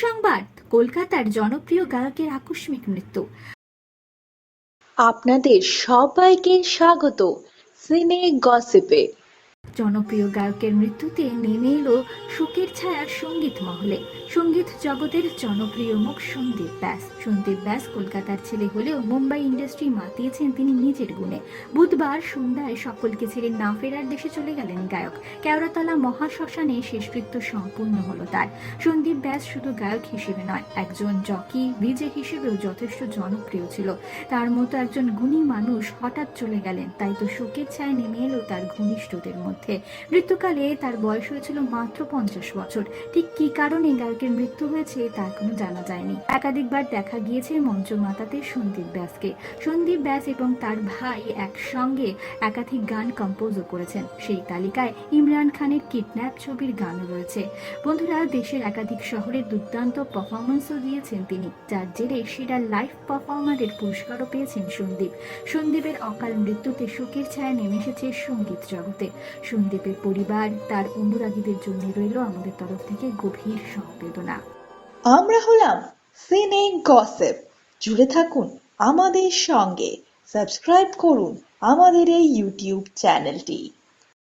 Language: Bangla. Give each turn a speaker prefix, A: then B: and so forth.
A: সুসংবাদ কলকাতার জনপ্রিয় গায়কের আকস্মিক মৃত্যু।
B: আপনাদের সবাইকে স্বাগত। সিনে গসিপে।
A: জনপ্রিয় গায়কের মৃত্যুতে নেমে এলো শোকের ছায়া সংগীত মহলে। সংগীত জগতের জনপ্রিয় মুখ সন্দীপ ব্যাস। সন্দীপ ব্যাস কলকাতার ছেলে হলেও মুম্বাই ইন্ডাস্ট্রি মাতিয়েছেন তিনি নিজের গুণে। বুধবার সন্ধ্যায় সকলকে ছেড়ে না ফেরার দেশে চলে গেলেন গায়ক। কেওড়াতলা মহাশ্মশানে শেষকৃত্য সম্পূর্ণ হলো তার। সন্দীপ ব্যাস শুধু গায়ক হিসেবে নয়, একজন জকি বিজে হিসেবেও যথেষ্ট জনপ্রিয় ছিল। তার মতো একজন গুণী মানুষ হঠাৎ চলে গেলেন, তাই তো শোকের ছায়া নেমে এলো তার ঘনিষ্ঠদের মধ্যে। মৃত্যুকালে তার বয়স হয়েছিল মাত্র পঞ্চাশ বছর। ঠিক কি কারণে গায়কের মৃত্যু হয়েছে তা এখনও জানা যায়নি। একাধিকবার দেখা গিয়েছে মঞ্চ মাতাতে সন্দীপ ব্যাসকে। সন্দীপ ব্যাস এবং তার ভাই একসঙ্গে একাধিক গান কম্পোজও করেছেন। সেই তালিকায় ইমরান খানের কিডন্যাপ ছবির গানও রয়েছে। বন্ধুরা, দেশের একাধিক শহরে দুর্দান্ত পারফরমেন্সও দিয়েছেন তিনি। যার জেরে সেরা লাইভ পারফর্মারের পুরস্কারও পেয়েছেন সন্দীপ। সন্দীপের অকাল মৃত্যুতে শোকের ছায়া নেমে এসেছে সংগীত জগতে। সন্দীপের পরিবার, তার অনুরাগীদের জন্য রইল আমাদের তরফ থেকে গভীর সমবেদনা
B: আমরা হলাম সিনে গসেপ জুড়ে থাকুন আমাদের সঙ্গে। সাবস্ক্রাইব করুন আমাদের এই ইউটিউব চ্যানেলটি